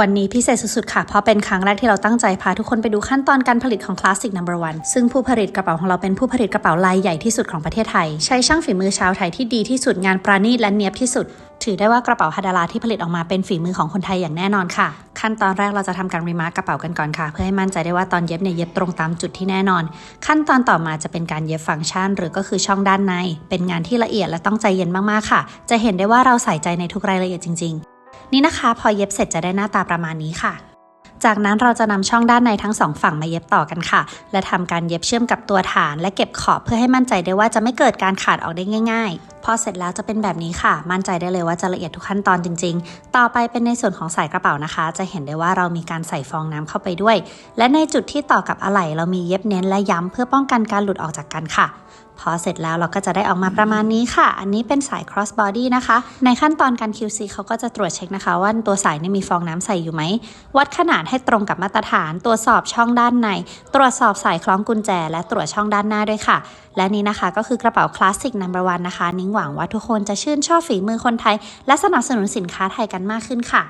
วันนี้พิเศษสุดๆ ค่ะ เพราะเป็นครั้งแรกที่เราตั้งใจพาทุกคนไปดูขั้นตอนการผลิตของ Classic Number One ซึ่งผู้ผลิตกระเป๋าของเราเป็นผู้ผลิตกระเป๋าลายใหญ่ที่สุดของประเทศไทย ใช้ช่างฝีมือชาวไทยที่ดีที่สุดงานประณีตและเนียบที่สุด ถือได้ว่ากระเป๋าฮาดาราที่ผลิตออกมาเป็นฝีมือของคนไทยอย่างแน่นอนค่ะ ขั้นตอนแรกเราจะทำการรีมาร์กกระเป๋ากันก่อนค่ะ เพื่อให้มั่นใจได้ว่าตอนเย็บเนี่ยเย็บตรงตามจุดที่แน่นอน ขั้นตอนต่อมาจะเป็นการเย็บฟังก์ชัน หรือก็คือช่องด้านใน เป็นงานที่ละเอียดและต้องใจเย็นมากๆค่ะ จะเห็นได้ว่าเราใส่ใจในทุกรายละเอียดจริง ๆ นี่นะคะพอเย็บเสร็จจะได้หน้าตาประมาณนี้ค่ะ จากนั้นเราจะนำช่องด้านในทั้งสองฝั่งมาเย็บต่อกันค่ะ และทำการเย็บเชื่อมกับตัวฐาน และเก็บขอบเพื่อให้มั่นใจได้ว่าจะไม่เกิดการขาดออกได้ง่าย ๆ อเสร็จแล้วจะเป็นแบบนี้ค่ะ มั่นใจได้เลยว่าจะละเอียดทุกขั้นตอนจริง ๆ ต่อไปเป็นในส่วนของสายกระเป๋านะคะ จะเห็นได้ว่าเรามีการใส่ฟองน้ำเข้าไปด้วย และในจุดที่ต่อกับอะไหล่เรามีเย็บเน้นและย้ำเพื่อป้องกันการหลุดออกจากกันค่ะพอเสร็จแล้วเราก็จะได้ออกมาประมาณนี้ค่ะ อันนี้เป็นสาย cross body นะคะ ในขั้นตอนการ QC เขาก็จะตรวจเช็คนะคะ ว่าตัวสายนี่มีฟองน้ำใส่อยู่ไหม วัดขนาดให้ตรงกับมาตรฐาน ตรวจสอบช่องด้านใน ตรวจสอบสายคล้องกุญแจ และตรวจช่องด้านหน้าด้วยค่ะ และนี่นะคะก็คือกระเป๋าคลาสสิก number one นะคะ นิ้งหวังว่าทุกคนจะชื่นชอบฝีมือคนไทย และสนับสนุนสินค้าไทยกันมากขึ้นค่ะ